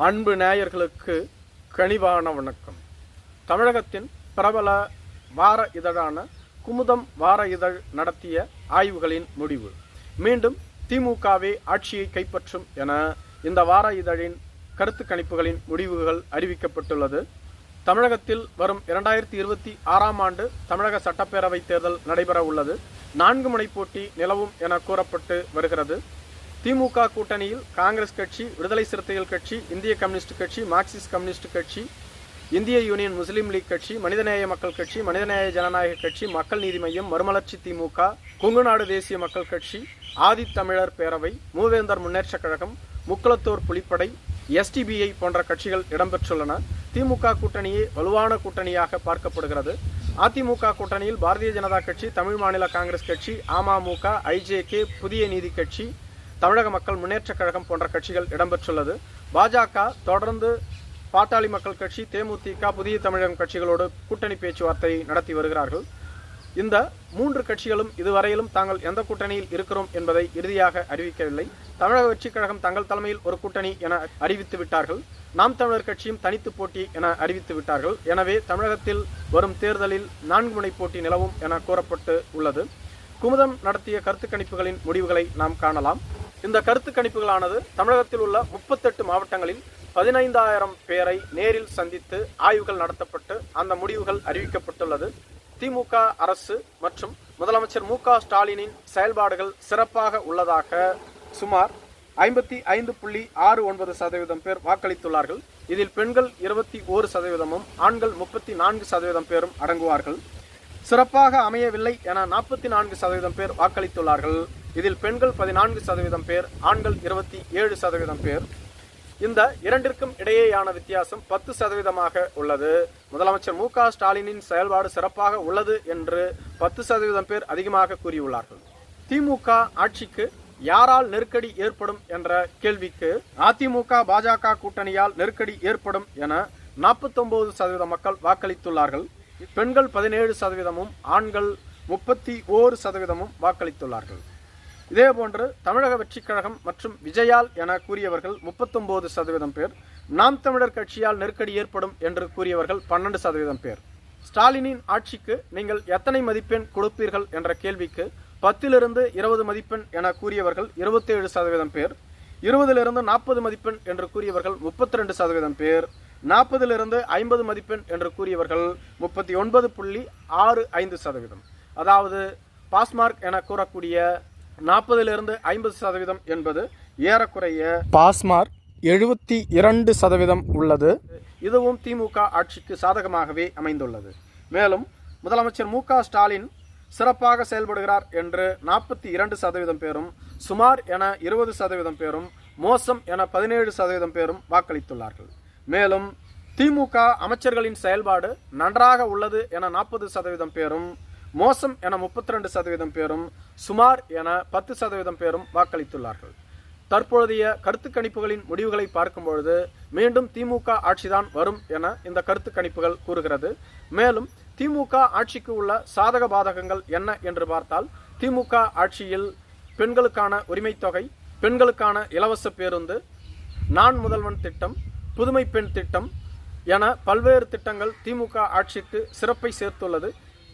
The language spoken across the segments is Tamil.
அன்பு நேயர்களுக்கு கனிவான வணக்கம். தமிழகத்தின் பிரபல வார இதழான குமுதம் வார இதழ் நடத்திய ஆய்வுகளின் முடிவு. மீண்டும் திமுகவே ஆட்சியை கைப்பற்றும் என இந்த வார இதழின் கருத்து கணிப்புகளின் முடிவுகள் அறிவிக்கப்பட்டுள்ளது. தமிழகத்தில் வரும் இரண்டாயிரத்தி இருபத்தி ஆறாம் ஆண்டு தமிழக சட்டப்பேரவைத் தேர்தல் நடைபெற உள்ளது நான்கு முனை போட்டி நிலவும் என கூறப்பட்டு வருகிறது. திமுக கூட்டணியில் காங்கிரஸ் கட்சி விடுதலை சிறுத்தைகள் கட்சி இந்திய கம்யூனிஸ்ட் கட்சி மார்க்சிஸ்ட் கம்யூனிஸ்ட் கட்சி இந்திய யூனியன் முஸ்லீம் லீக் கட்சி மனிதநேய மக்கள் கட்சி மனிதநேய ஜனநாயக கட்சி மக்கள் நீதி மையம் மறுமலர்ச்சி திமுக கொங்குநாடு தேசிய மக்கள் கட்சி ஆதித்தமிழர் பேரவை மூவேந்தர் முன்னேற்றக் கழகம் முக்குளத்தோர் புலிப்படை எஸ்டிபிஐ போன்ற கட்சிகள் இடம்பெற்றுள்ளன. திமுக கூட்டணியே வலுவான கூட்டணியாக பார்க்கப்படுகிறது. அதிமுக கூட்டணியில் பாரதிய ஜனதா கட்சி தமிழ் மாநில காங்கிரஸ் கட்சி அமமுக ஐஜேகே புதிய நீதி கட்சி தமிழக மக்கள் முன்னேற்றக் கழகம் போன்ற கட்சிகள் இடம்பெற்றுள்ளது. பாஜக தொடர்ந்து பாட்டாளி மக்கள் கட்சி தேமுதிக புதிய தமிழகம் கட்சிகளோடு கூட்டணி பேச்சுவார்த்தை நடத்தி வருகிறார்கள். இந்த மூன்று கட்சிகளும் இதுவரையிலும் தாங்கள் எந்த கூட்டணியில் இருக்கிறோம் என்பதை இறுதியாக அறிவிக்கவில்லை. தமிழக வெற்றிக் கழகம் தங்கள் தலைமையில் ஒரு கூட்டணி என அறிவித்து விட்டார்கள். நாம் தமிழர் கட்சியும் தனித்து போட்டி என அறிவித்து விட்டார்கள். எனவே தமிழகத்தில் வரும் தேர்தலில் நான்கு முனை போட்டி நிலவும் என கூறப்பட்டு உள்ளது. குமுதம் நடத்திய கருத்து கணிப்புகளின் முடிவுகளை நாம் காணலாம். இந்த கருத்து கணிப்புகளானது தமிழகத்தில் உள்ள முப்பத்தெட்டு மாவட்டங்களில் பதினைந்தாயிரம் பேரை நேரில் சந்தித்து ஆய்வுகள் நடத்தப்பட்டு அந்த முடிவுகள் அறிவிக்கப்பட்டுள்ளது. திமுக அரசு மற்றும் முதலமைச்சர் மு க ஸ்டாலினின் செயல்பாடுகள் சிறப்பாக உள்ளதாக சுமார் ஐம்பத்தி ஐந்து புள்ளி ஆறு ஒன்பது சதவீதம் பேர் வாக்களித்துள்ளார்கள். இதில் பெண்கள் இருபத்தி ஓரு சதவீதமும் ஆண்கள் முப்பத்தி நான்கு சதவீதம் பேரும் அடங்குவார்கள். சிறப்பாக அமையவில்லை என நாற்பத்தி நான்கு சதவீதம் பேர் வாக்களித்துள்ளார்கள். இதில் பெண்கள் பதினான்கு சதவீதம் பேர் ஆண்கள் இருபத்தி ஏழு சதவீதம் பேர். இந்த இரண்டிற்கும் இடையேயான வித்தியாசம் பத்து சதவீதமாக உள்ளது. முதலமைச்சர் மு க ஸ்டாலினின் செயல்பாடு சிறப்பாக உள்ளது என்று பத்து சதவீதம் பேர் அதிகமாக கூறியுள்ளார்கள். திமுக ஆட்சிக்கு யாரால் நெருக்கடி ஏற்படும் என்ற கேள்விக்கு அதிமுக பாஜக கூட்டணியால் நெருக்கடி ஏற்படும் என நாற்பத்தொன்பது சதவீத மக்கள் வாக்களித்துள்ளார்கள். பெண்கள் பதினேழு சதவீதமும் ஆண்கள் முப்பத்தி ஓரு சதவீதமும் வாக்களித்துள்ளார்கள். இதேபோன்று தமிழக வெற்றிக் கழகம் மற்றும் விஜயால் என கூறியவர்கள் முப்பத்தொன்பது சதவீதம் பேர் நாம் தமிழர் கட்சியால் நெருக்கடி ஏற்படும் என்று கூறியவர்கள் பன்னெண்டு சதவீதம் பேர். ஸ்டாலினின் ஆட்சிக்கு நீங்கள் எத்தனை மதிப்பெண் கொடுப்பீர்கள் என்ற கேள்விக்கு பத்திலிருந்து இருபது மதிப்பெண் என கூறியவர்கள் இருபத்தேழு சதவீதம் பேர் இருபதிலிருந்து நாற்பது மதிப்பெண் என்று கூறியவர்கள் முப்பத்தி ரெண்டு சதவீதம் பேர் நாற்பதிலிருந்து ஐம்பது மதிப்பெண் என்று கூறியவர்கள் முப்பத்தி ஒன்பது புள்ளி ஆறு ஐந்து சதவீதம். அதாவது பாஸ்மார்க் என கூறக்கூடிய நாற்பதிலிருந்து ஐம்பது சதவீதம் என்பது ஏறக்குறைய பாஸ்மார்க் எழுபத்தி இரண்டு சதவீதம் உள்ளது. இதுவும் திமுக ஆட்சிக்கு சாதகமாகவே அமைந்துள்ளது. மேலும் முதலமைச்சர் மு ஸ்டாலின் சிறப்பாக செயல்படுகிறார் என்று நாற்பத்தி இரண்டு சதவீதம் பேரும் சுமார் என இருபது சதவீதம் பேரும் மோசம் என பதினேழு சதவீதம் பேரும் வாக்களித்துள்ளார்கள். மேலும் திமுக அமைச்சர்களின் செயல்பாடு நன்றாக உள்ளது என நாற்பது சதவீதம் பேரும் மோசம் என முப்பத்தி ரெண்டு சதவீதம் பேரும் சுமார் என பத்து சதவீதம் பேரும் வாக்களித்துள்ளார்கள். தற்பொழுதைய கருத்து கணிப்புகளின் முடிவுகளை பார்க்கும் பொழுது மீண்டும் திமுக ஆட்சிதான் வரும் என இந்த கருத்து கணிப்புகள் கூறுகிறது. மேலும் திமுக ஆட்சிக்கு உள்ள சாதக பாதகங்கள் என்ன என்று பார்த்தால் திமுக ஆட்சியில் பெண்களுக்கான உரிமைத் தொகை பெண்களுக்கான இலவச பேருந்து நான் முதல்வன் திட்டம் புதுமை பெண் திட்டம். என பல்வேறு திட்டங்கள் திமுக ஆட்சிக்கு சிறப்பை சேர்த்துள்ளது.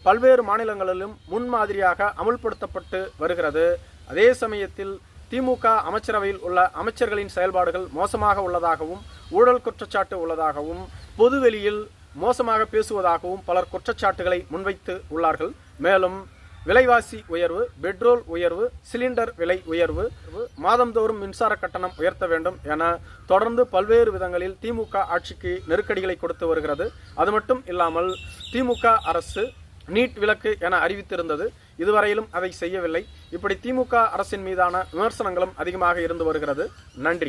பல்வேறு மாநிலங்களிலும் முன்மாதிரியாக அமுல்படுத்தப்பட்டு வருகிறது. அதே சமயத்தில் திமுக அமைச்சரவையில் உள்ள அமைச்சர்களின் செயல்பாடுகள் மோசமாக உள்ளதாகவும் ஊழல் குற்றச்சாட்டு உள்ளதாகவும் பொதுவெளியில் மோசமாக பேசுவதாகவும் பலர் குற்றச்சாட்டுகளை முன்வைத்து உள்ளார்கள். மேலும் விலைவாசி உயர்வு பெட்ரோல் உயர்வு சிலிண்டர் விலை உயர்வு மாதந்தோறும் மின்சார கட்டணம் உயர்த்த வேண்டும் என தொடர்ந்து பல்வேறு விதங்களில் திமுக ஆட்சிக்கு நெருக்கடிகளை கொடுத்து வருகிறது. அது மட்டும் இல்லாமல் திமுக அரசு நீட் விலக்கு என அறிவித்திருந்தது. இதுவரையிலும் அதை செய்யவில்லை. இப்படி திமுக அரசின் மீதான விமர்சனங்களும் அதிகமாக இருந்து வருகிறது. நன்றி.